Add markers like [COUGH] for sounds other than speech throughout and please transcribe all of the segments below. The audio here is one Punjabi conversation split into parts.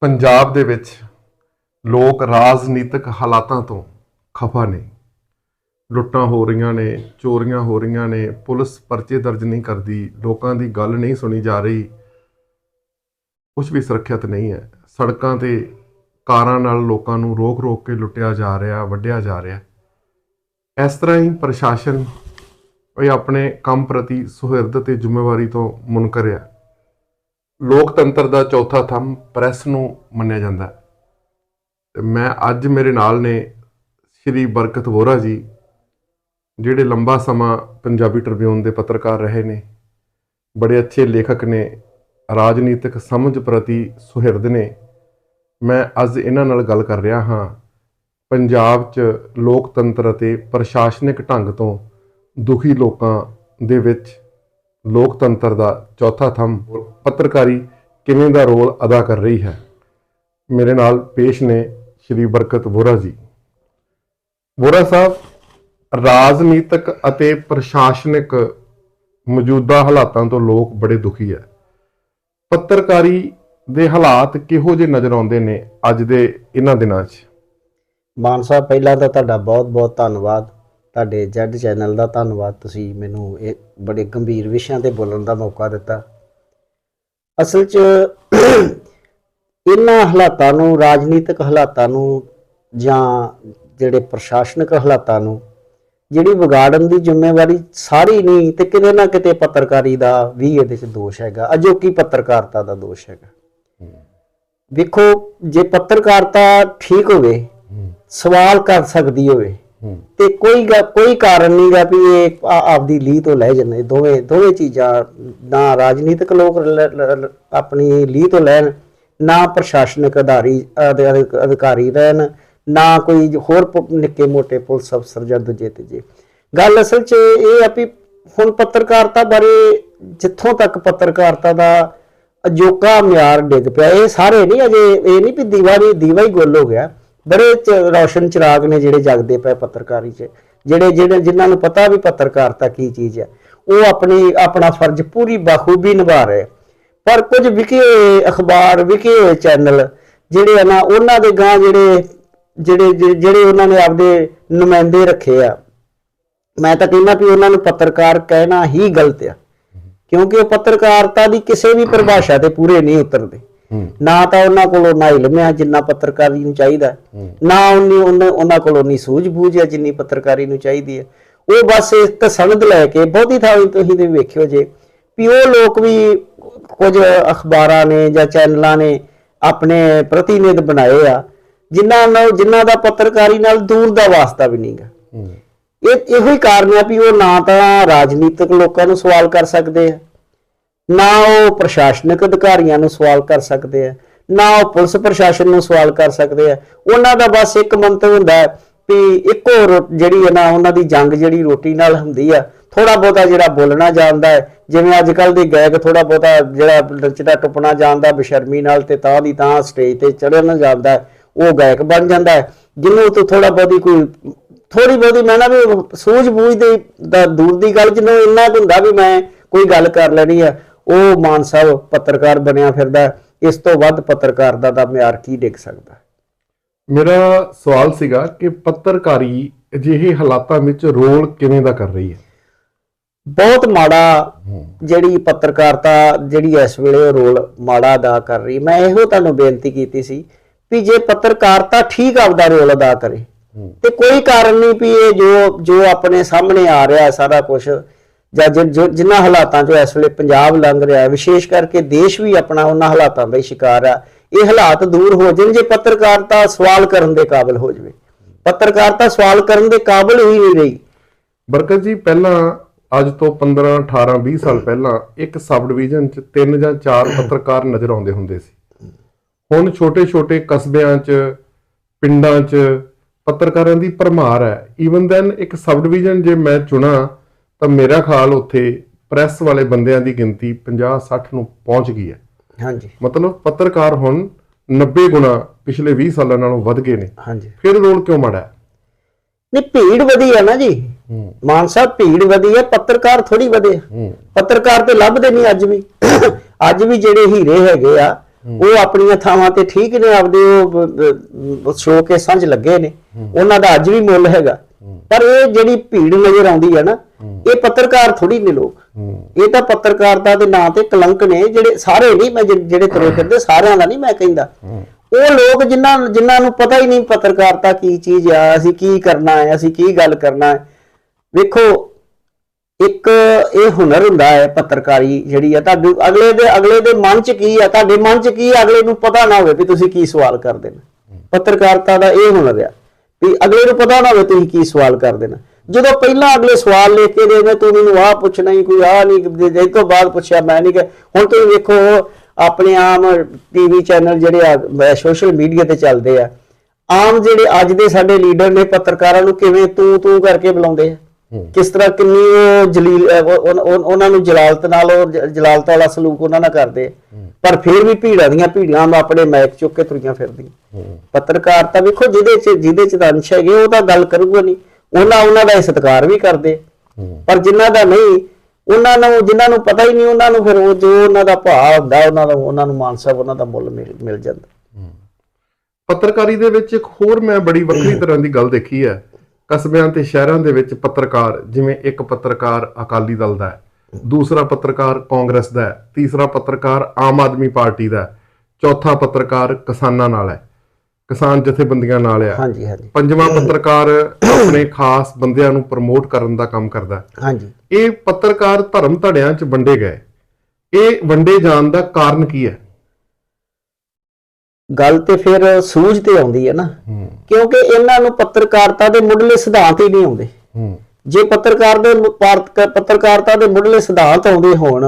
ਪੰਜਾਬ ਦੇ ਵਿੱਚ ਲੋਕ ਰਾਜਨੀਤਿਕ ਹਾਲਾਤਾਂ ਤੋਂ ਖਫਾ ਨੇ। ਲੁੱਟਾਂ ਹੋ ਰਹੀਆਂ ਨੇ, ਚੋਰੀਆਂ ਹੋ ਰਹੀਆਂ ਨੇ, ਪੁਲਿਸ ਪਰਚੇ ਦਰਜ ਨਹੀਂ ਕਰਦੀ, ਲੋਕਾਂ ਦੀ ਗੱਲ ਨਹੀਂ ਸੁਣੀ ਜਾ ਰਹੀ। ਕੁਝ ਵੀ ਸੁਰੱਖਿਅਤ ਨਹੀਂ ਹੈ। ਸੜਕਾਂ ਤੇ ਕਾਰਾਂ ਨਾਲ ਲੋਕਾਂ ਨੂੰ ਰੋਕ-ਰੋਕ ਕੇ ਲੁੱਟਿਆ ਜਾ ਰਿਹਾ, ਵੱਢਿਆ ਜਾ ਰਿਹਾ। ਇਸ ਤਰ੍ਹਾਂ ਹੀ ਪ੍ਰਸ਼ਾਸਨ ਇਹ ਆਪਣੇ ਕੰਮ ਪ੍ਰਤੀ ਸੁਹਿਰਦ ਤੇ ਜ਼ਿੰਮੇਵਾਰੀ ਤੋਂ ਮੁਨਕਰ ਹੈ। ਲੋਕਤੰਤਰ ਦਾ ਚੌਥਾ ਥੰਮ ਪ੍ਰੈਸ ਨੂੰ ਮੰਨਿਆ ਜਾਂਦਾ ਹੈ। ਤੇ ਮੈਂ ਅੱਜ ਮੇਰੇ ਨਾਲ ਨੇ ਸ਼੍ਰੀ ਬਰਕਤ ਵੋਰਾ ਜੀ, ਜਿਹੜੇ ਲੰਬਾ ਸਮਾਂ ਪੰਜਾਬੀ ਟ੍ਰਿਬਿਊਨ ਦੇ ਪੱਤਰਕਾਰ ਰਹੇ ਨੇ, ਬੜੇ ਅੱਛੇ ਲੇਖਕ ਨੇ, ਰਾਜਨੀਤਿਕ ਸਮਝ ਪ੍ਰਤੀ ਸੁਹਿਰਦ ਨੇ। ਮੈਂ ਅੱਜ ਇਹਨਾਂ ਨਾਲ ਗੱਲ ਕਰ ਰਿਹਾ ਹਾਂ, ਪੰਜਾਬ 'ਚ ਲੋਕਤੰਤਰ ਅਤੇ ਪ੍ਰਸ਼ਾਸਨਿਕ ਢੰਗ ਤੋਂ ਦੁਖੀ ਲੋਕਾਂ ਦੇ ਵਿੱਚ। ਲੋਕਤੰਤਰ ਦਾ ਚੌਥਾ ਥੰਮ ਪੱਤਰਕਾਰੀ ਕਿਵੇਂ ਦਾ ਰੋਲ ਅਦਾ ਕਰ ਰਹੀ ਹੈ? ਮੇਰੇ ਨਾਲ ਪੇਸ਼ ਨੇ ਸ਼੍ਰੀ ਬਰਕਤ ਵੋਰਾ ਜੀ। ਵੋਰਾ ਸਾਹਿਬ, ਰਾਜਨੀਤਿਕ ਅਤੇ ਪ੍ਰਸ਼ਾਸਨਿਕ ਮੌਜੂਦਾ ਹਾਲਾਤਾਂ ਤੋਂ ਲੋਕ ਬੜੇ ਦੁਖੀ ਹੈ। ਪੱਤਰਕਾਰੀ ਦੇ ਹਾਲਾਤ ਕਿਹੋ ਜਿਹੇ ਨਜ਼ਰ ਆਉਂਦੇ ਨੇ ਅੱਜ ਦੇ ਇਹਨਾਂ ਦਿਨਾਂ 'ਚ? ਮਾਨ ਸਾਹਿਬ, ਪਹਿਲਾਂ ਤਾਂ ਤੁਹਾਡਾ ਬਹੁਤ-ਬਹੁਤ ਧੰਨਵਾਦ। ਤੁਹਾਡੇ ਜੈਡ ਚੈਨਲ ਦਾ ਧੰਨਵਾਦ। ਤੁਸੀਂ ਮੈਨੂੰ ਇਹ ਬੜੇ ਗੰਭੀਰ ਵਿਸ਼ਿਆਂ ਤੇ ਬੋਲਣ ਦਾ ਮੌਕਾ ਦਿੱਤਾ। ਅਸਲ 'ਚ ਇਹਨਾਂ ਹਾਲਾਤਾਂ ਨੂੰ ਰਾਜਨੀਤਿਕ ਹਾਲਾਤਾਂ ਨੂੰ ਜਾਂ ਜਿਹੜੇ ਪ੍ਰਸ਼ਾਸਨਿਕ ਹਾਲਾਤਾਂ ਨੂੰ ਜਿਹੜੀ ਵਿਗਾੜਨ ਦੀ ਜ਼ਿੰਮੇਵਾਰੀ ਸਾਰੀ ਨਹੀਂ ਤੇ ਕਿਤੇ ਨਾ ਕਿਤੇ ਪੱਤਰਕਾਰੀ ਦਾ ਵੀ ਇਹਦੇ 'ਚ ਦੋਸ਼ ਹੈਗਾ। ਅਜੋਕੀ ਪੱਤਰਕਾਰਤਾ ਦਾ ਦੋਸ਼ ਹੈਗਾ। ਵੇਖੋ ਜੇ ਪੱਤਰਕਾਰਤਾ ਠੀਕ ਹੋਵੇ ਸਵਾਲ ਕਰ ਸਕਦੀ ਹੋਵੇ ਤੇ ਕੋਈ ਗ- ਕੋਈ ਕਾਰਨ ਨਹੀਂਗਾ ਵੀ ਇਹ ਆਪਦੀ ਲੀਹ ਤੋਂ ਲੈ ਜਾਂਦੇ। ਦੋਵੇਂ ਦੋਵੇਂ ਚੀਜ਼ਾਂ, ਨਾ ਰਾਜਨੀਤਿਕ ਲੋਕ ਆਪਣੀ ਲੀਹ ਤੋਂ ਲੈਣ, ਨਾ ਪ੍ਰਸ਼ਾਸਨਿਕ ਅਧਾਰੀ ਅਧਿਕਾਰੀ ਰਹਿਣ, ਨਾ ਕੋਈ ਹੋਰ ਨਿੱਕੇ ਮੋਟੇ ਪੁਲਿਸ ਅਫਸਰ ਜਾਂ ਦੂਜੇ ਤੀਜੇ। ਗੱਲ ਅਸਲ 'ਚ ਇਹ ਆ ਵੀ ਹੁਣ ਪੱਤਰਕਾਰਤਾ ਬਾਰੇ ਜਿੱਥੋਂ ਤੱਕ ਪੱਤਰਕਾਰਤਾ ਦਾ ਅਜੋਕਾ ਮਿਆਰ ਡਿੱਗ ਪਿਆ, ਇਹ ਸਾਰੇ ਨਹੀਂ ਅਜੇ, ਇਹ ਨਹੀਂ ਵੀ ਦੀਵਾ ਨਹੀਂ ਦੀਵਾ ਹੀ ਗੁੱਲ ਹੋ ਗਿਆ। ਬੜੇ ਚ- ਰੌਸ਼ਨ ਚਿਰਾਗ ਨੇ ਜਿਹੜੇ ਜਗਦੇ ਪਏ ਪੱਤਰਕਾਰੀ 'ਚ, ਜਿਹੜੇ ਜਿਹੜੇ, ਜਿਨ੍ਹਾਂ ਨੂੰ ਪਤਾ ਵੀ ਪੱਤਰਕਾਰਤਾ ਕੀ ਚੀਜ਼ ਹੈ ਉਹ ਆਪਣੀ, ਆਪਣਾ ਫਰਜ਼ ਪੂਰੀ ਬਾਖੂਬੀ ਨਿਭਾ ਰਹੇ ਪਰ ਕੁਝ ਵਿਕੇ ਅਖਬਾਰ, ਵਿਕੇ ਚੈਨਲ ਜਿਹੜੇ ਆ ਨਾ, ਉਹਨਾਂ ਦੇ ਗਾਂ ਜਿਹੜੇ, ਜਿਹੜੇ- ਜਿਹੜੇ ਉਹਨਾਂ ਨੇ ਆਪਦੇ ਨੁਮਾਇੰਦੇ ਰੱਖੇ ਆ, ਮੈਂ ਤਾਂ ਕਹਿੰਦਾ ਵੀ ਉਹਨਾਂ ਨੂੰ ਪੱਤਰਕਾਰ ਕਹਿਣਾ ਹੀ ਗਲਤ ਆ। ਕਿਉਂਕਿ ਉਹ ਪੱਤਰਕਾਰਤਾ ਦੀ ਕਿਸੇ ਵੀ ਪਰਿਭਾਸ਼ਾ ਤੇ ਪੂਰੇ ਨਹੀਂ ਉਤਰਦੇ। ਨਾ ਤਾਂ ਉਹਨਾਂ ਕੋਲ ਉਹਨਾਂ ਇਲਮ ਹੈ ਜਿੰਨਾ ਪੱਤਰਕਾਰੀ ਨੂੰ ਚਾਹੀਦਾ। ਨਾ ਉਹਨਾਂ ਉਹਨਾਂ ਕੋਲ ਉਨੀ ਸੂਝ-ਬੂਝ ਹੈ ਜਿੰਨੀ ਪੱਤਰਕਾਰੀ ਨੂੰ ਚਾਹੀਦੀ ਹੈ ਉਹ ਬਸ ਇਸ ਤਸਨਦ ਲੈ ਕੇ ਬਹੁਤੀ ਥਾਂ ਤੁਸੀਂ ਤੇ ਵੇਖਿਓ ਜੇ ਵੀ ਉਹ ਲੋਕ ਵੀ ਕੁਝ ਅਖਬਾਰਾਂ ਨੇ ਜਾਂ ਚੈਨਲਾਂ ਨੇ ਆਪਣੇ ਪ੍ਰਤੀਨਿਧ ਬਣਾਏ ਆ ਜਿਨ੍ਹਾਂ ਨੂੰ ਜਿਨ੍ਹਾਂ ਦਾ ਪੱਤਰਕਾਰੀ ਨਾਲ ਦੂਰ ਦਾ ਵਾਸਤਾ ਵੀ ਨਹੀਂਗਾ ਇਹ ਇਹੋ ਹੀ ਕਾਰਨ ਹੈ ਵੀ ਉਹ ਨਾ ਤਾਂ ਰਾਜਨੀਤਿਕ ਲੋਕਾਂ ਨੂੰ ਸਵਾਲ ਕਰ ਸਕਦੇ ਆ। ਨਾ ਉਹ ਪ੍ਰਸ਼ਾਸਨਿਕ ਅਧਿਕਾਰੀਆਂ ਨੂੰ ਸਵਾਲ ਕਰ ਸਕਦੇ ਆ, ਨਾ ਉਹ ਪੁਲਿਸ ਪ੍ਰਸ਼ਾਸਨ ਨੂੰ ਸਵਾਲ ਕਰ ਸਕਦੇ ਆ। ਉਹਨਾਂ ਦਾ ਬਸ ਇੱਕ ਮੰਤਵ ਹੁੰਦਾ ਹੈ ਵੀ ਇੱਕੋ ਰੋ- ਜਿਹੜੀ ਹੈ ਨਾ, ਉਹਨਾਂ ਦੀ ਜੰਗ ਜਿਹੜੀ ਰੋਟੀ ਨਾਲ ਹੁੰਦੀ ਆ ਥੋੜਾ ਬਹੁਤਾ ਜਿਹੜਾ ਬੋਲਣਾ ਜਾਣਦਾ ਹੈ, ਜਿਵੇਂ ਅੱਜ ਕੱਲ ਦੇ ਗਾਇਕ ਥੋੜਾ ਬਹੁਤਾ ਜਿਹੜਾ ਨੱਚਦਾ ਟੁੱਪਣਾ ਜਾਣਦਾ, ਬਸ਼ਰਮੀ ਨਾਲ ਤੇ ਤਾਂ ਦੀ ਤਾਂ ਸਟੇਜ ਤੇ ਚੜ੍ਹਨ ਜਾਂਦਾ ਉਹ ਗਾਇਕ ਬਣ ਜਾਂਦਾ ਹੈ। ਜਿਹਨੂੰ ਤੋਂ ਥੋੜਾ ਬਹੁਤੀ ਕੋਈ ਥੋੜੀ ਬਹੁਤੀ ਮੈਂ ਨਾ ਵੀ ਸੂਝ-ਬੂਝ ਦੇ ਦੂਰ ਦੀ ਗੱਲ, ਜਿਹਨੂੰ ਇੰਨਾ ਕੁ ਹੁੰਦਾ ਵੀ ਮੈਂ ਕੋਈ ਗੱਲ ਕਰ ਲੈਣੀ ਆ ਉਹ ਮਾਨ ਸਾਹਿਬ ਪੱਤਰਕਾਰ ਬਣਿਆ ਫਿਰਦਾ। ਇਸ ਤੋਂ ਵੱਧ ਪੱਤਰਕਾਰ ਦਾ ਦਾ ਮਿਆਰ ਕੀ ਡਿੱਗ ਸਕਦਾ? ਮੇਰਾ ਸਵਾਲ ਸੀਗਾ ਕਿ ਪੱਤਰਕਾਰੀ ਅਜਿਹੇ ਹਾਲਾਤਾਂ ਵਿੱਚ ਰੋਲ ਕਿਵੇਂ ਦਾ ਕਰ ਰਹੀ ਹੈ ਬਹੁਤ ਮਾੜਾ ਜਿਹੜੀ ਪੱਤਰਕਾਰਤਾ ਜਿਹੜੀ ਇਸ ਵੇਲੇ ਰੋਲ ਮਾੜਾ ਅਦਾ ਕਰ ਰਹੀ ਮੈਂ ਇਹੋ ਤੁਹਾਨੂੰ ਬੇਨਤੀ ਕੀਤੀ ਸੀ ਵੀ ਜੇ ਪੱਤਰਕਾਰਤਾ ਠੀਕ ਆਪਦਾ ਰੋਲ ਅਦਾ ਕਰੇ ਤੇ ਕੋਈ ਕਾਰਨ ਨਹੀਂ ਵੀ ਇਹ ਜੋ ਜੋ ਆਪਣੇ ਸਾਹਮਣੇ ਆ ਰਿਹਾ ਸਾਰਾ ਕੁਝ ਜਾਂ ਜਿਨ੍ਹਾਂ ਹਾਲਾਤਾਂ 'ਚੋਂ ਇਸ ਵੇਲੇ ਪੰਜਾਬ ਲੰਘ ਰਿਹਾ ਹੈ, ਵਿਸ਼ੇਸ਼ ਕਰਕੇ ਦੇਸ਼ ਵੀ ਆਪਣਾ ਉਹਨਾਂ ਹਾਲਾਤਾਂ ਦਾ ਹੀ ਸ਼ਿਕਾਰ ਆ ਇਹ ਹਾਲਾਤ ਦੂਰ ਹੋ ਜਾਣ ਜੇ ਪੱਤਰਕਾਰਤਾ ਸਵਾਲ ਕਰਨ ਦੇ ਕਾਬਿਲ ਹੋ ਜਾਵੇ। ਪੱਤਰਕਾਰਤਾ ਸਵਾਲ ਕਰਨ ਦੇ ਕਾਬਿਲ ਹੀ ਨਹੀਂ ਰਹੀ। ਬਰਕਤ ਜੀ, ਪਹਿਲਾਂ ਅੱਜ ਤੋਂ 15 18 20 ਸਾਲ ਪਹਿਲਾਂ ਇੱਕ ਸਬ ਡਿਵੀਜ਼ਨ 'ਚ ਤਿੰਨ ਜਾਂ ਚਾਰ ਪੱਤਰਕਾਰ ਨਜ਼ਰ ਆਉਂਦੇ ਹੁੰਦੇ ਸੀ। ਹੁਣ ਛੋਟੇ-ਛੋਟੇ ਕਸਬਿਆਂ 'ਚ, ਪਿੰਡਾਂ 'ਚ ਪੱਤਰਕਾਰਾਂ ਦੀ ਭਰਮਾਰ ਹੈ। ਈਵਨ ਦੈਨ ਇੱਕ ਸਬ ਡਿਵੀਜ਼ਨ ਜੇ ਮੈਂ ਚੁਣਾ ਤਾਂ ਮੇਰਾ ਖਿਆਲ ਉੱਥੇ ਪ੍ਰੈਸ ਵਾਲੇ ਬੰਦਿਆਂ ਦੀ ਗਿਣਤੀ 50 60 ਨੂੰ ਪਹੁੰਚ ਗਈ ਹੈ। ਹਾਂਜੀ। ਮਤਲਬ ਪੱਤਰਕਾਰ ਹੁਣ 90 ਗੁਣਾ ਪਿਛਲੇ 20 ਸਾਲਾਂ ਨਾਲੋਂ ਵੱਧ ਗਏ ਨੇ। ਹਾਂਜੀ। ਫਿਰ ਰੋਲ ਕਿਉਂ ਮਾੜਾ ਹੈ ਨਹੀਂ ਭੀੜ ਵਧੀ ਹੈ ਨਾ ਜੀ। ਮਾਨ ਸਾਹਿਬ ਭੀੜ ਵਧੀ ਹੈ ਪੱਤਰਕਾਰ ਥੋੜੀ ਵਧੇ ਪੱਤਰਕਾਰ ਤੇ ਲੱਭਦੇ ਨਹੀਂ ਅੱਜ ਵੀ। ਅੱਜ ਵੀ ਜਿਹੜੇ ਹੀਰੇ ਹੈਗੇ ਆ ਉਹ ਆਪਣੀਆਂ ਥਾਵਾਂ ਤੇ ਠੀਕ ਨੇ ਆਪਦੇ ਉਹ ਸ਼ੋ ਕੇ ਸੰਝ ਲੱਗੇ ਨੇ। ਉਹਨਾਂ ਦਾ ਅੱਜ ਵੀ ਮੁੱਲ ਹੈਗਾ। ਪਰ ਇਹ ਜਿਹੜੀ ਭੀੜ ਨਜ਼ਰ ਆਉਂਦੀ ਹੈ ਨਾ ਇਹ ਪੱਤਰਕਾਰ ਥੋੜੀ ਨੇ ਲੋਕ। ਇਹ ਤਾਂ ਪੱਤਰਕਾਰਤਾ ਦੇ ਨਾਂ ਤੇ ਕਲੰਕ ਨੇ ਜਿਹੜੇ ਸਾਰੇ ਨਹੀਂ ਮੈਂ ਜਿਹੜੇ ਤੁਰੇ ਫਿਰਦੇ ਸਾਰਿਆਂ ਦਾ ਨਹੀਂ ਮੈਂ ਕਹਿੰਦਾ। ਉਹ ਲੋਕ ਜਿਨ੍ਹਾਂ ਜਿਨ੍ਹਾਂ ਨੂੰ ਪਤਾ ਹੀ ਨਹੀਂ ਪੱਤਰਕਾਰਤਾ ਕੀ ਚੀਜ਼ ਆ ਅਸੀਂ ਕੀ ਕਰਨਾ ਹੈ ਅਸੀਂ ਕੀ ਗੱਲ ਕਰਨਾ ਹੈ। ਵੇਖੋ ਇੱਕ ਇਹ ਹੁਨਰ ਹੁੰਦਾ ਹੈ ਪੱਤਰਕਾਰੀ ਜਿਹੜੀ ਆ ਤੁਹਾਡੇ ਅਗਲੇ ਦੇ ਅਗਲੇ ਦੇ ਮਨ 'ਚ ਕੀ ਆ ਤੁਹਾਡੇ ਮਨ 'ਚ ਕੀ ਆ, ਅਗਲੇ ਨੂੰ ਪਤਾ ਨਾ ਹੋਵੇ ਵੀ ਤੁਸੀਂ ਕੀ ਸਵਾਲ ਕਰ ਦੇਣਾ ਪੱਤਰਕਾਰਤਾ ਦਾ ਇਹ ਹੁਨਰ ਆ। ਵੀ ਅਗਲੇ ਨੂੰ ਪਤਾ ਨਾ ਹੋਵੇ ਤੁਸੀਂ ਕੀ ਸਵਾਲ ਕਰ ਦੇਣਾ ਜਦੋਂ ਪਹਿਲਾਂ ਅਗਲੇ ਸਵਾਲ ਲਿਖ ਕੇ ਦੇਵੇ ਤੂੰ ਮੈਨੂੰ ਆਹ ਪੁੱਛਣਾ ਹੀ, ਕੋਈ ਆਹ ਨਹੀਂ, ਜੇ ਤੋਂ ਬਾਅਦ ਪੁੱਛਿਆ ਮੈਂ ਨਹੀਂ ਕਿ ਹੁਣ ਤੁਸੀਂ ਵੇਖੋ, ਆਪਣੇ ਆਮ ਟੀਵੀ ਚੈਨਲ ਜਿਹੜੇ ਆ ਸੋਸ਼ਲ ਮੀਡੀਆ ਤੇ ਚੱਲਦੇ ਆ, ਆਮ ਜਿਹੜੇ ਅੱਜ ਦੇ ਸਾਡੇ ਲੀਡਰ ਨੇ ਪੱਤਰਕਾਰਾਂ ਨੂੰ ਕਿਵੇਂ ਤੂੰ ਤੂੰ ਕਰਕੇ ਬੁਲਾਉਂਦੇ ਆ? ਕਿਸ ਤਰ੍ਹਾਂ ਕਿੰਨੀ ਉਹ ਜਲੀਲ ਉਹਨਾਂ ਨੂੰ ਜਲਾਲਤ ਨਾਲ ਉਹ ਜਲਾਲਤ ਵਾਲਾ ਸਲੂਕ ਉਹਨਾਂ ਨਾਲ ਕਰਦੇ। ਪਰ ਫਿਰ ਵੀ ਭੀੜਾਂ ਦੀਆਂ ਭੀੜਾਂ ਆਪਣੇ ਮੈਕ ਚੁੱਕ ਕੇ ਤੁਰੀਆਂ ਫਿਰਦੀਆਂ। ਪੱਤਰਕਾਰਤਾ ਵੇਖੋ ਜਿਹਦੇ ਚ ਜਿਹਦੇ ਚ ਤਾਂ ਅੰਸ਼ ਹੈਗੇ ਉਹ ਤਾਂ ਗੱਲ ਕਰੂਗਾ ਨਹੀਂ। ਉਹਨਾਂ ਉਹਨਾਂ ਦਾ ਸਤਿਕਾਰ ਵੀ ਕਰਦੇ। ਪਰ ਜਿਨ੍ਹਾਂ ਦਾ ਨਹੀਂ ਉਹਨਾਂ ਨੂੰ ਜਿਨ੍ਹਾਂ ਨੂੰ ਪਤਾ ਹੀ ਨਹੀਂ ਉਹਨਾਂ ਨੂੰ ਫਿਰ ਉਹ ਜੋ ਉਹਨਾਂ ਦਾ ਭਾਅ ਹੁੰਦਾ ਉਹਨਾਂ ਦਾ ਉਹਨਾਂ ਨੂੰ ਮਾਨ ਸਾਹਿਬ ਉਹਨਾਂ ਦਾ ਮਿਲ ਮਿਲ ਜਾਂਦਾ। ਪੱਤਰਕਾਰੀ ਦੇ ਵਿੱਚ ਇੱਕ ਹੋਰ ਮੈਂ ਬੜੀ ਵੱਖਰੀ [COUGHS] ਤਰ੍ਹਾਂ ਦੀ ਗੱਲ ਦੇਖੀ ਹੈ। ਕਸਬਿਆਂ ਤੇ ਸ਼ਹਿਰਾਂ ਦੇ ਵਿੱਚ ਪੱਤਰਕਾਰ ਜਿਵੇਂ ਇੱਕ ਪੱਤਰਕਾਰ ਅਕਾਲੀ ਦਲ ਦਾ ਹੈ ਦੂਸਰਾ ਪੱਤਰਕਾਰ ਕਾਂਗਰਸ ਦਾ ਹੈ ਤੀਸਰਾ ਪੱਤਰਕਾਰ ਆਮ ਆਦਮੀ ਪਾਰਟੀ ਦਾ ਹੈ ਚੌਥਾ ਪੱਤਰਕਾਰ ਕਿਸਾਨਾਂ ਨਾਲ ਹੈ ਕਿਸਾਨ ਜਥੇਬੰਦੀਆਂ ਨਾਲ ਹੈ ਹਾਂਜੀ ਹਾਂਜੀ। ਪੰਜਵਾਂ ਪੱਤਰਕਾਰ ਆਪਣੇ ਖਾਸ ਬੰਦਿਆਂ ਨੂੰ ਪ੍ਰਮੋਟ ਕਰਨ ਦਾ ਕੰਮ ਕਰਦਾ ਹਾਂਜੀ। ਇਹ ਪੱਤਰਕਾਰ ਧਰਮ ਧੜਿਆਂ 'ਚ ਵੰਡੇ ਗਏ। ਇਹ ਵੰਡੇ ਜਾਣ ਦਾ ਕਾਰਨ ਕੀ ਹੈ? ਗੱਲ ਤੇ ਫਿਰ ਸੂਝ ਤੇ ਆਉਂਦੀ ਹੈ ਨਾ। ਕਿਉਂਕਿ ਇਹਨਾਂ ਨੂੰ ਪੱਤਰਕਾਰਤਾ ਦੇ ਮੁੱਢਲੇ ਸਿਧਾਂਤ ਹੀ ਨਹੀਂ ਆਉਂਦੇ। ਜੇ ਪੱਤਰਕਾਰ ਦੇ ਪੱਤਰਕਾਰਤਾ ਦੇ ਮੁੱਢਲੇ ਸਿਧਾਂਤ ਆਉਂਦੇ ਹੋਣ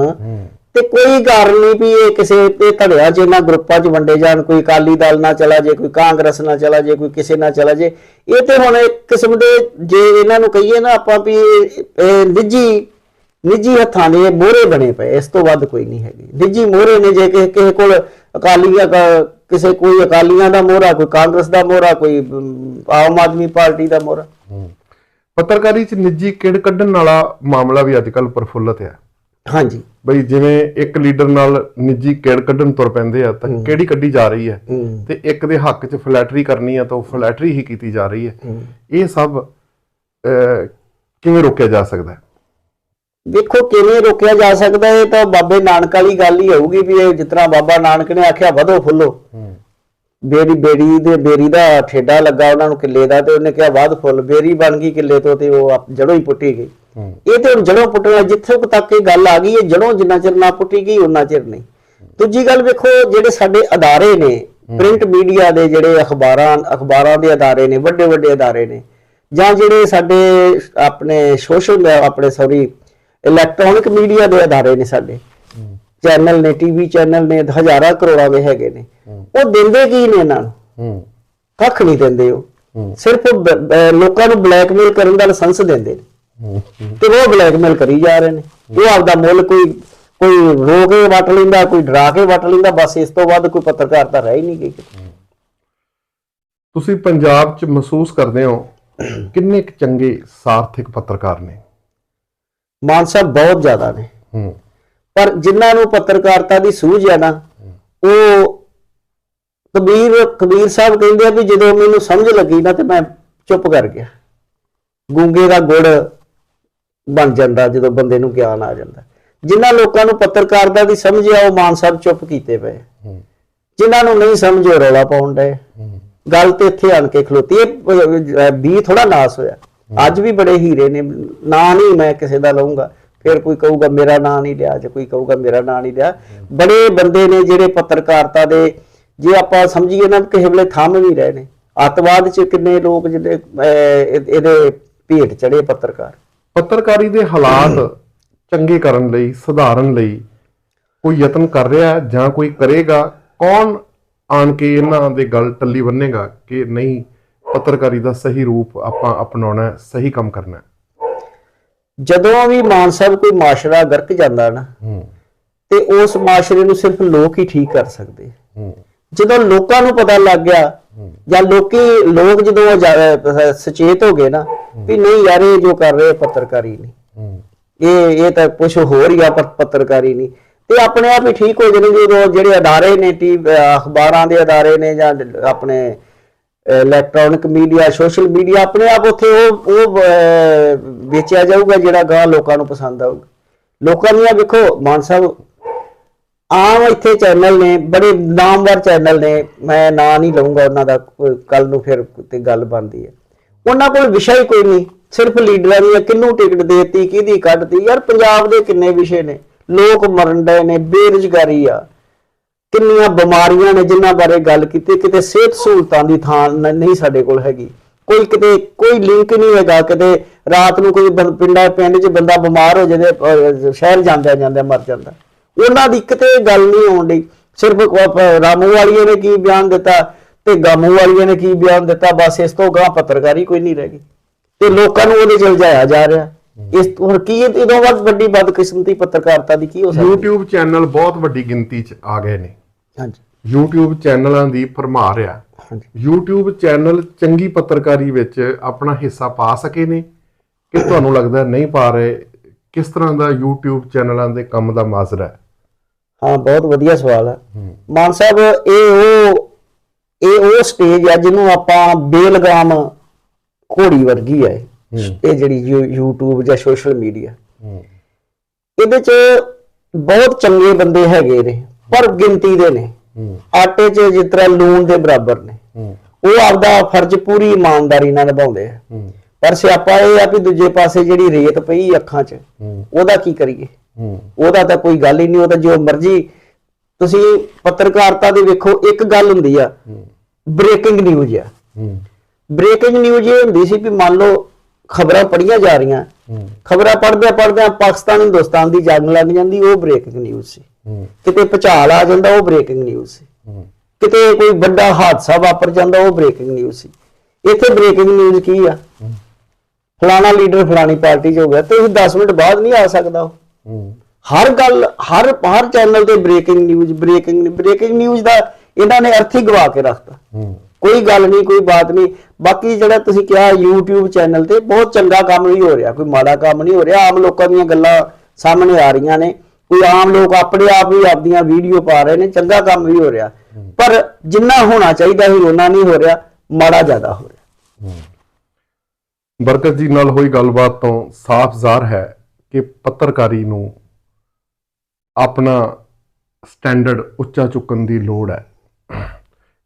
ਤੇ ਕੋਈ ਕਾਰਨ ਨਹੀਂ ਵੀ ਇਹ ਕਿਸੇ ਤੇ ਧੜਿਆ ਚ ਇਹਨਾਂ ਗਰੁੱਪਾਂ 'ਚ ਵੰਡੇ ਜਾਣ ਕੋਈ ਅਕਾਲੀ ਦਲ ਨਾਲ ਚਲਾ ਜੇ ਕੋਈ ਕਾਂਗਰਸ ਨਾਲ ਚਲਾ ਜੇ ਕੋਈ ਕਿਸੇ ਨਾਲ ਚਲਾ ਜੇ। ਇਹ ਤੇ ਹੁਣ ਇੱਕ ਕਿਸਮ ਦੇ ਜੇ ਇਹਨਾਂ ਨੂੰ ਕਹੀਏ ਨਾ ਆਪਾਂ ਵੀ ਨਿੱਜੀ ਨਿੱਜੀ ਹੱਥਾਂ ਦੇ ਮੋਹਰੇ ਬਣੇ ਪਏ ਇਸ ਤੋਂ ਵੱਧ ਕੋਈ ਨਹੀਂ ਹੈਗੀ। ਨਿੱਜੀ ਮੋਹਰੇ ਨੇ ਜੇ ਕਿਸੇ ਕੋਲ ਅਕਾਲੀਆਂ ਕਿਸੇ ਕੋਈ ਅਕਾਲੀਆਂ ਦਾ ਮੋਹਰਾ ਕੋਈ ਕਾਂਗਰਸ ਦਾ ਮੋਹਰਾ ਕੋਈ ਆਮ ਆਦਮੀ ਪਾਰਟੀ ਦਾ ਮੋਹਰਾ। ਪੱਤਰਕਾਰੀ 'ਚ ਨਿੱਜੀ ਕਿੜ ਕੱਢਣ ਵਾਲਾ ਮਾਮਲਾ ਵੀ ਅੱਜਕੱਲ ਪ੍ਰਫੁੱਲਤ ਹੈ। ਹਾਂਜੀ। ਬਈ ਜਿਵੇਂ ਇੱਕ ਲੀਡਰ ਨਾਲ ਨਿੱਜੀ ਕਿੜ ਕੱਢਣ ਤੁਰ ਪੈਂਦੇ ਆ ਤਾਂ ਕਿਹੜੀ ਕੱਢੀ ਜਾ ਰਹੀ ਹੈ? ਤੇ ਇੱਕ ਦੇ ਹੱਕ 'ਚ ਫਲੈਟਰੀ ਕਰਨੀ ਆ ਤਾਂ ਉਹ ਫਲੈਟਰੀ ਹੀ ਕੀਤੀ ਜਾ ਰਹੀ ਹੈ। ਇਹ ਸਭ ਕਿਵੇਂ ਰੋਕਿਆ ਜਾ ਸਕਦਾ ਹੈ? ਦੇਖੋ ਕਿਵੇਂ ਰੋਕਿਆ ਜਾ ਸਕਦਾ ਇਹ ਤਾਂ ਬਾਬੇ ਨਾਨਕ ਵਾਲੀ ਗੱਲ ਹੀ ਹੋਊਗੀ ਵੀ ਇਹ ਜਿਤਨਾ ਬਾਬਾ ਨਾਨਕ ਨੇ ਆਖਿਆ ਵਧੋ ਫੁੱਲੋ। ਬੇਰੀ ਬੇਰੀ ਦੇ ਬੇਰੀ ਦਾ ਠੇਡਾ ਲੱਗਾ ਉਹਨਾਂ ਨੂੰ ਕਿੱਲੇ ਦਾ ਤੇ ਉਹਨੇ ਕਿਹਾ ਵੱਧ ਫੁੱਲ। ਬੇਰੀ ਬਣ ਗਈ ਕਿੱਲੇ ਤੋਂ ਤੇ ਉਹ ਜੜੋਂ ਹੀ ਪੁੱਟੀ ਗਈ। ਇਹ ਤੇ ਹੁਣ ਜੜੋਂ ਪੁੱਟਣਾ ਜਿੱਥੇ ਤੱਕ ਇਹ ਗੱਲ ਆ ਗਈ ਇਹ ਜੜੋਂ ਜਿੰਨਾ ਚਿਰ ਨਾ ਪੁੱਟੀ ਗਈ ਉਹਨਾਂ ਚਿਰ ਨਹੀਂ। ਦੂਜੀ ਗੱਲ ਵੇਖੋ ਜਿਹੜੇ ਸਾਡੇ ਅਦਾਰੇ ਨੇ ਪ੍ਰਿੰਟ ਮੀਡੀਆ ਦੇ ਜਿਹੜੇ ਅਖਬਾਰਾਂ ਅਖਬਾਰਾਂ ਦੇ ਅਦਾਰੇ ਨੇ ਵੱਡੇ ਵੱਡੇ ਅਦਾਰੇ ਨੇ ਜਾਂ ਜਿਹੜੇ ਸਾਡੇ ਆਪਣੇ ਸੋਸ਼ਲ ਆਪਣੇ ਸੌਰੀ ਇਲੈਕਟ੍ਰੋਨਿਕ ਮੀਡੀਆ ਦੇ ਅਦਾਰੇ ਨੇ ਸਾਡੇ। ਚੈਨਲ ਨੇ ਟੀਵੀ ਚੈਨਲ ਨੇ ਹਜ਼ਾਰਾਂ ਕਰੋੜਾਂ ਦੇ ਹੈਗੇ ਨੇ। ਉਹ ਦਿੰਦੇ ਕੀ ਨੇ ਇਹਨਾਂ ਨੂੰ? ਕੱਖ ਨਹੀਂ ਦਿੰਦੇ ਉਹ। ਸਿਰਫ ਲੋਕਾਂ ਨੂੰ ਬਲੈਕਮੇਲ ਕਰਨ ਦਾ ਲਾਇਸੈਂਸ ਦਿੰਦੇ ਨੇ। ਤੇ ਉਹ ਬਲੈਕਮੇਲ ਕਰੀ ਜਾ ਰਹੇ ਨੇ। ਉਹ ਆਪਦਾ ਮੁੱਲ ਕੋਈ ਕੋਈ ਰੋ ਕੇ ਵਟ ਲੈਂਦਾ ਕੋਈ ਡਰਾ ਕੇ ਵਟ ਲੈਂਦਾ ਬਸ ਇਸ ਤੋਂ ਵੱਧ ਕੋਈ ਪੱਤਰਕਾਰਤਾ ਰਹਿ ਹੀ ਨਹੀਂ ਗਈ। ਤੁਸੀਂ ਪੰਜਾਬ 'ਚ ਮਹਿਸੂਸ ਕਰਦੇ ਹੋ ਕਿੰਨੇ ਚੰਗੇ ਸਾਰਥਿਕ ਪੱਤਰਕਾਰ ਨੇ? ਮਾਨ ਸਾਹਿਬ ਬਹੁਤ ਜ਼ਿਆਦਾ ਨੇ। ਪਰ ਜਿਨ੍ਹਾਂ ਨੂੰ ਪੱਤਰਕਾਰਤਾ ਦੀ ਸੂਝ ਹੈ ਨਾ ਉਹ ਕਬੀਰ ਕਬੀਰ ਸਾਹਿਬ ਕਹਿੰਦੇ ਆ ਵੀ ਜਦੋਂ ਮੈਨੂੰ ਸਮਝ ਲੱਗੀ ਨਾ ਤੇ ਮੈਂ ਚੁੱਪ ਕਰ ਗਿਆ। ਗੂੰਗੇ ਦਾ ਗੁੜ ਬਣ ਜਾਂਦਾ ਜਦੋਂ ਬੰਦੇ ਨੂੰ ਗਿਆਨ ਆ ਜਾਂਦਾ। ਜਿਨ੍ਹਾਂ ਲੋਕਾਂ ਨੂੰ ਪੱਤਰਕਾਰਤਾ ਦੀ ਸਮਝ ਆ ਉਹ ਮਾਨ ਸਾਹਿਬ ਚੁੱਪ ਕੀਤੇ ਪਏ। ਜਿਨ੍ਹਾਂ ਨੂੰ ਨਹੀਂ ਸਮਝ ਉਹ ਰੌਲਾ ਪਾਉਣ ਡਏ। ਗੱਲ ਤੇ ਇੱਥੇ ਆਣ ਕੇ ਖਲੋਤੀ। ਇਹ ਬੀ ਥੋੜਾ ਨਾਸ ਹੋਇਆ। ਅੱਜ ਵੀ ਬੜੇ ਹੀਰੇ ਨੇ ਨਾਂ ਨਹੀਂ ਮੈਂ ਕਿਸੇ ਦਾ ਲਵਾਂਗਾ ਫਿਰ ਕੋਈ ਕਹੂਗਾ ਮੇਰਾ ਨਾਂ ਨਹੀਂ ਲਿਆ ਜੇ ਕੋਈ ਕਹੂਗਾ ਮੇਰਾ ਨਾਂ ਨਹੀਂ ਲਿਆ। ਬੜੇ ਬੰਦੇ ਨੇ ਜਿਹੜੇ ਪੱਤਰਕਾਰਤਾ ਦੇ ਜੇ ਆਪਾਂ ਸਮਝੀਏ ਨਾ ਕਿਸੇ ਵੇਲੇ ਥੰਮ ਵੀ ਰਹੇ ਨੇ। ਅੱਤਵਾਦ ਚ ਕਿੰਨੇ ਲੋਕ ਜਿਹੜੇ ਇਹਦੇ ਭੇਟ ਚੜੇ ਪੱਤਰਕਾਰ। ਪੱਤਰਕਾਰੀ ਦੇ ਹਾਲਾਤ ਚੰਗੇ ਕਰਨ ਲਈ ਸੁਧਾਰਨ ਲਈ ਕੋਈ ਯਤਨ ਕਰ ਰਿਹਾ ਜਾਂ ਕੋਈ ਕਰੇਗਾ ਕੌਣ ਆਣ ਕੇ ਇਹਨਾਂ ਦੇ ਗੱਲ ਟੱਲੀ ਬੰਨੇਗਾ ਕਿ ਨਹੀਂ ਪੱਤਰਕਾਰੀ ਦਾ ਸਹੀ ਰੂਪ ਆਪਾਂ ਅਪਣਾਉਣਾ ਹੈ ਸਹੀ ਕੰਮ ਕਰਨਾ। ਹੈ ਜਦੋਂ ਵੀ ਮਾਨ ਸਾਹਿਬ ਕੋਈ ਮਾਸ਼ਰਾ ਗਰਕ ਜਾਂਦਾ ਨਾ ਹੂੰ। ਤੇ ਉਸ ਮਾਸ਼ਰੇ ਨੂੰ ਸਿਰਫ ਲੋਕ ਹੀ ਠੀਕ ਕਰ ਸਕਦੇ। ਹੂੰ। ਜਦੋਂ ਲੋਕਾਂ ਨੂੰ ਪਤਾ ਲੱਗ ਗਿਆ ਜਾਂ ਲੋਕੀ ਲੋਕ ਜਦੋਂ ਉਹ ਜਾ- ਅਹ ਸੁਚੇਤ ਹੋ ਗਏ ਨਾ ਵੀ ਨਹੀਂ ਯਾਰ ਇਹ ਜੋ ਕਰ ਰਹੇ ਪੱਤਰਕਾਰੀ ਨਹੀਂ। ਇਹ ਇਹ ਤਾਂ ਕੁਝ ਹੋਰ ਹੀ ਆ ਪਰ ਪੱਤਰਕਾਰੀ ਨਹੀਂ। ਤੇ ਆਪਣੇ ਆਪ ਹੀ ਠੀਕ ਹੋ ਜਾਣਗੇ ਜਿਹੜੇ ਅਦਾਰੇ ਨੇ ਟੀ ਅਖਬਾਰਾਂ ਦੇ ਅਦਾਰੇ ਨੇ ਜਾਂ ਆਪਣੇ ਇਲੈਕਟ੍ਰੋਨਿਕ ਮੀਡੀਆ, ਸੋਸ਼ਲ ਮੀਡੀਆ, ਆਪਣੇ ਆਪ ਉੱਥੇ ਉਹ ਉਹ ਵੇਚਿਆ ਜਾਊਗਾ ਜਿਹੜਾ ਗਾਂ ਲੋਕਾਂ ਨੂੰ ਪਸੰਦ ਆਊਗਾ। ਲੋਕਾਂ ਦੀਆਂ ਵੇਖੋ, ਮਾਨ ਸਾਹਿਬ, ਆਮ ਇੱਥੇ ਚੈਨਲ ਨੇ, ਬੜੇ ਨਾਮਵਰ ਚੈਨਲ ਨੇ, ਮੈਂ ਨਾਂ ਨਹੀਂ ਲਵਾਂਗਾ ਉਹਨਾਂ ਦਾ ਕੱਲ ਨੂੰ ਫਿਰ ਤੇ ਗੱਲ ਬਣਦੀ ਹੈ। ਉਹਨਾਂ ਕੋਲ ਵਿਸ਼ਾ ਹੀ ਕੋਈ ਨਹੀਂ, ਸਿਰਫ ਲੀਡਰਾਂ ਦੀਆਂ ਕਿੰਨੂੰ ਟਿਕਟ ਦੇਤੀ, ਕਿਹਦੀ ਕੱਢਤੀ, ਯਾਰ ਪੰਜਾਬ ਦੇ ਕਿੰਨੇ ਵਿਸ਼ੇ ਨੇ। ਲੋਕ ਮਰਨ ਡਏ ਨੇ, ਬੇਰੁਜ਼ਗਾਰੀ ਆ। ਕਿੰਨੀਆਂ ਬਿਮਾਰੀਆਂ ਨੇ ਜਿਨ੍ਹਾਂ ਬਾਰੇ ਗੱਲ ਕੀਤੀ, ਕਿਤੇ ਸਿਹਤ ਸਹੂਲਤਾਂ ਦੀ ਥਾਂ ਨਹੀਂ ਸਾਡੇ ਕੋਲ ਹੈਗੀ। ਕੋਈ ਕਿਤੇ, ਕੋਈ ਲਿੰਕ ਨਹੀਂ ਹੈਗਾ, ਕਿਤੇ ਰਾਤ ਨੂੰ ਕੋਈ ਬੰ- ਪਿੰਡ 'ਚ ਬੰਦਾ ਬਿਮਾਰ ਹੋ ਜਾਂਦੇ ਸ਼ਹਿਰ ਜਾਂਦਿਆਂ ਜਾਂਦਿਆਂ ਮਰ ਜਾਂਦਾ। ਉਹਨਾਂ ਦੀ ਕਿਤੇ ਗੱਲ ਨਹੀਂ ਆਉਣ ਡਈ। ਸਿਰਫ ਰਾਮੂ ਵਾਲੀਏ ਨੇ ਕੀ ਬਿਆਨ ਦਿੱਤਾ ਤੇ ਗਾਮੂ ਵਾਲੀਏ ਨੇ ਕੀ ਬਿਆਨ ਦਿੱਤਾ, ਬਸ ਇਸ ਤੋਂ ਗਾਂ ਪੱਤਰਕਾਰੀ ਕੋਈ ਨਹੀਂ ਰਹਿ ਗਈ। ਤੇ ਲੋਕਾਂ ਨੂੰ ਉਹਦੇ ਚ ਉਲਝਾਇਆ ਜਾ ਰਿਹਾ। ਇਸ ਹੁਣ ਕੀ, ਇਹਦੋਂ ਵੱਧ ਵੱਡੀ ਬਦਕਿਸਮਤੀ ਪੱਤਰਕਾਰਤਾ ਦੀ ਕੀ ਹੋ ਸਕਦੀ YouTube ਚੈਨਲ ਬਹੁਤ ਵੱਡੀ ਗਿਣਤੀ 'ਚ ਆ ਗਏ ਨੇ। ਹਾਂਜੀ। YouTube ਚੈਨਲਾਂ ਦੀ ਭਰਮਾਰ ਆ। ਹਾਂਜੀ। YouTube ਚੈਨਲ ਚੰਗੀ ਪੱਤਰਕਾਰੀ ਵਿੱਚ ਆਪਣਾ ਹਿੱਸਾ ਪਾ ਸਕੇ ਨੇ। ਕਿ ਤੁਹਾਨੂੰ ਲੱਗਦਾ ਨਹੀਂ ਪਾ ਰਹੇ? ਕਿਸ ਤਰ੍ਹਾਂ ਦਾ YouTube ਚੈਨਲਾਂ ਦੇ ਕੰਮ ਦਾ ਮਾਜ਼ਰਾ ਹੈ? ਹਾਂ ਬਹੁਤ ਵਧੀਆ ਸਵਾਲ ਹੈ। ਮਾਨ ਸਾਹਿਬ ਇਹ ਉਹ ਇਹ ਉਹ ਸਟੇਜ ਆ ਜਿਹਨੂੰ ਆਪਾਂ ਬੇਲਗਾਮ ਘੋੜੀ ਵਰਗੀ ਹੈ। ਇਹ। ਜਿਹੜੀ YouTube ਜਾਂ ਸੋਸ਼ਲ ਮੀਡੀਆ ਇਹਦੇ ਚ ਬਹੁਤ ਚੰਗੇ ਬੰਦੇ ਹੈਗੇ ਨੇ। ਪਰ ਗਿਣਤੀ ਦੇ ਨੇ। ਆਟੇ 'ਚ ਜਿਸ ਤਰ੍ਹਾਂ ਲੂਣ ਦੇ ਬਰਾਬਰ ਨੇ। ਉਹ ਆਪਦਾ ਫਰਜ਼ ਪੂਰੀ ਇਮਾਨਦਾਰੀ ਨਾਲ ਨਿਭਾਉਂਦੇ ਆ। ਪਰ ਸਿਆਪਾ ਇਹ ਆ ਵੀ ਦੂਜੇ ਪਾਸੇ ਜਿਹੜੀ ਰੇਤ ਪਈ ਅੱਖਾਂ 'ਚ ਉਹਦਾ ਕੀ ਕਰੀਏ? ਉਹਦਾ ਤਾਂ ਕੋਈ ਗੱਲ ਹੀ ਨਹੀਂ ਉਹ ਤਾਂ ਜੋ ਮਰਜ਼ੀ। ਤੁਸੀਂ ਪੱਤਰਕਾਰਤਾ ਦੇ ਵੇਖੋ ਇੱਕ ਗੱਲ ਹੁੰਦੀ ਆ ਬ੍ਰੇਕਿੰਗ ਨਿਊਜ਼ ਆ। ਬ੍ਰੇਕਿੰਗ ਨਿਊਜ਼ ਇਹ ਹੁੰਦੀ ਸੀ ਵੀ ਮੰਨ ਲਓ ਖਬਰਾਂ ਪੜੀਆਂ ਜਾ ਰਹੀਆਂ। ਖਬਰਾਂ ਪੜਦਿਆਂ ਪੜਦਿਆਂ ਪਾਕਿਸਤਾਨ ਹਿੰਦੁਸਤਾਨ ਦੀ ਜੰਗ ਲੱਗ ਜਾਂਦੀ ਉਹ ਬ੍ਰੇਕਿੰਗ ਨਿਊਜ਼ ਸੀ। ਕਿਤੇ ਭੁਚਾਲ ਆ ਜਾਂਦਾ ਉਹ ਬ੍ਰੇਕਿੰਗ ਨਿਊਜ਼ ਸੀ। ਕਿਤੇ ਕੋਈ ਵੱਡਾ ਹਾਦਸਾ ਵਾਪਰ ਜਾਂਦਾ ਉਹ ਬ੍ਰੇਕਿੰਗ ਨਿਊਜ਼ ਸੀ। ਇੱਥੇ ਬ੍ਰੇਕਿੰਗ ਨਿਊਜ਼ ਕੀ ਆ? ਫਲਾਣਾ ਲੀਡਰ ਫਲਾਣੀ ਪਾਰਟੀ 'ਚ ਹੋ ਗਿਆ ਤੇ ਉਹ 10 ਮਿੰਟ ਬਾਅਦ ਨਹੀਂ ਆ ਸਕਦਾ ਉਹ। ਹਰ ਗੱਲ ਹਰ ਹਰ ਚੈਨਲ ਤੇ breaking news breaking breaking news ਦਾ ਇਹਨਾਂ ਨੇ ਅਰਥ ਹੀ ਗਵਾ ਕੇ ਰੱਖਤਾ। ਕੋਈ ਗੱਲ ਨਹੀਂ ਕੋਈ ਬਾਤ ਨਹੀਂ। ਬਾਕੀ ਜਿਹੜਾ ਤੁਸੀਂ ਕਿਹਾ YouTube ਚੈਨਲ ਤੇ ਬਹੁਤ ਚੰਗਾ ਕੰਮ ਵੀ ਹੋ ਰਿਹਾ ਕੋਈ ਮਾੜਾ ਕੰਮ ਨਹੀਂ ਹੋ ਰਿਹਾ। ਆਮ ਲੋਕਾਂ ਦੀਆਂ ਗੱਲਾਂ ਸਾਹਮਣੇ ਆ ਰਹੀਆਂ ਨੇ। ਕੋਈ ਆਮ ਲੋਕ ਆਪਣੇ ਆਪ ਵੀ ਆਪਦੀਆਂ ਵੀਡੀਓ ਪਾ ਰਹੇ ਨੇ ਚੰਗਾ ਕੰਮ ਵੀ ਹੋ ਰਿਹਾ। ਪਰ ਜਿੰਨਾ ਹੋਣਾ ਚਾਹੀਦਾ ਸੀ ਉਹਨਾਂ ਨਹੀਂ ਹੋ ਰਿਹਾ ਮਾੜਾ ਜ਼ਿਆਦਾ ਹੋ ਰਿਹਾ। ਬਰਕਤ ਜੀ ਨਾਲ ਹੋਈ ਗੱਲਬਾਤ ਤੋਂ ਸਾਫ਼ ਜ਼ਾਹਰ ਹੈ ਕਿ ਪੱਤਰਕਾਰੀ ਨੂੰ ਆਪਣਾ ਸਟੈਂਡਰਡ ਉੱਚਾ ਚੁੱਕਣ ਦੀ ਲੋੜ ਹੈ।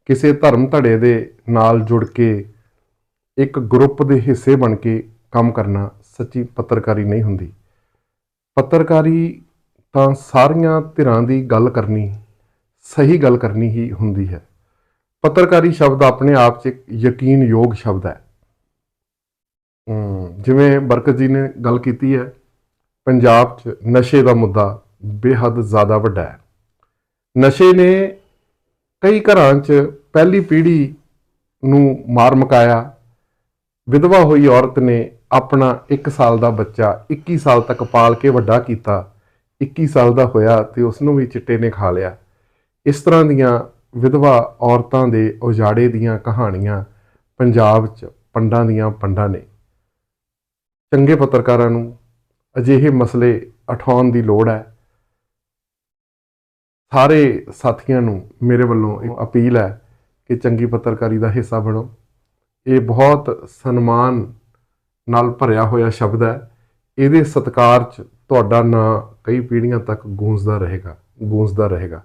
ਕਿਸੇ ਧਰਮ ਧੜੇ ਦੇ ਨਾਲ ਜੁੜ ਕੇ ਇੱਕ ਗਰੁੱਪ ਦੇ ਹਿੱਸੇ ਬਣ ਕੇ ਕੰਮ ਕਰਨਾ ਸੱਚੀ ਪੱਤਰਕਾਰੀ ਨਹੀਂ ਹੁੰਦੀ। ਪੱਤਰਕਾਰੀ ਤਾਂ ਸਾਰੀਆਂ ਧਿਰਾਂ ਦੀ ਗੱਲ ਕਰਨੀ, ਸਹੀ ਗੱਲ ਕਰਨੀ ਹੀ ਹੁੰਦੀ ਹੈ। ਪੱਤਰਕਾਰੀ ਸ਼ਬਦ ਆਪਣੇ ਆਪ 'ਚ ਇੱਕ ਯਕੀਨਯੋਗ ਸ਼ਬਦ ਹੈ। ਜਿਵੇਂ ਬਰਕਤ ਜੀ ਨੇ ਗੱਲ ਕੀਤੀ ਹੈ, ਪੰਜਾਬ 'ਚ ਨਸ਼ੇ ਦਾ ਮੁੱਦਾ ਬੇਹੱਦ ਜ਼ਿਆਦਾ ਵੱਡਾ ਹੈ। ਨਸ਼ੇ ਨੇ ਕਈ ਘਰਾਂ 'ਚ ਪਹਿਲੀ ਪੀੜ੍ਹੀ ਨੂੰ ਮਾਰ ਮਕਾਇਆ। ਵਿਧਵਾ ਹੋਈ ਔਰਤ ਨੇ ਆਪਣਾ 1 ਸਾਲ ਦਾ ਬੱਚਾ 21 ਸਾਲ ਤੱਕ ਪਾਲ ਕੇ ਵੱਡਾ ਕੀਤਾ। 21 ਸਾਲ ਦਾ ਹੋਇਆ ਤੇ ਉਸ ਨੂੰ ਵੀ ਚਿੱਟੇ ਨੇ ਖਾ ਲਿਆ। ਇਸ ਤਰ੍ਹਾਂ ਦੀਆਂ ਵਿਧਵਾ ਔਰਤਾਂ ਦੇ ਉਜਾੜੇ ਦੀਆਂ ਕਹਾਣੀਆਂ ਪੰਜਾਬ 'ਚ ਪੰਡਾਂ ਦੀਆਂ ਪੰਡਾਂ ਨੇ। ਚੰਗੇ ਪੱਤਰਕਾਰਾਂ ਨੂੰ ਅਜਿਹੇ ਮਸਲੇ ਉਠਾਉਣ ਦੀ ਲੋੜ ਹੈ। ਸਾਰੇ ਸਾਥੀਆਂ ਨੂੰ ਮੇਰੇ ਵੱਲੋਂ ਇੱਕ ਅਪੀਲ ਹੈ ਕਿ ਚੰਗੀ ਪੱਤਰਕਾਰੀ ਦਾ ਹਿੱਸਾ ਬਣੋ। ਇਹ ਬਹੁਤ ਸਨਮਾਨ ਨਾਲ ਭਰਿਆ ਹੋਇਆ ਸ਼ਬਦ ਹੈ। ਇਹਦੇ ਸਤਿਕਾਰ 'ਚ ਤੁਹਾਡਾ ਨਾਂ ਕਈ ਪੀੜ੍ਹੀਆਂ ਤੱਕ ਗੂੰਜਦਾ ਰਹੇਗਾ ਗੂੰਜਦਾ ਰਹੇਗਾ।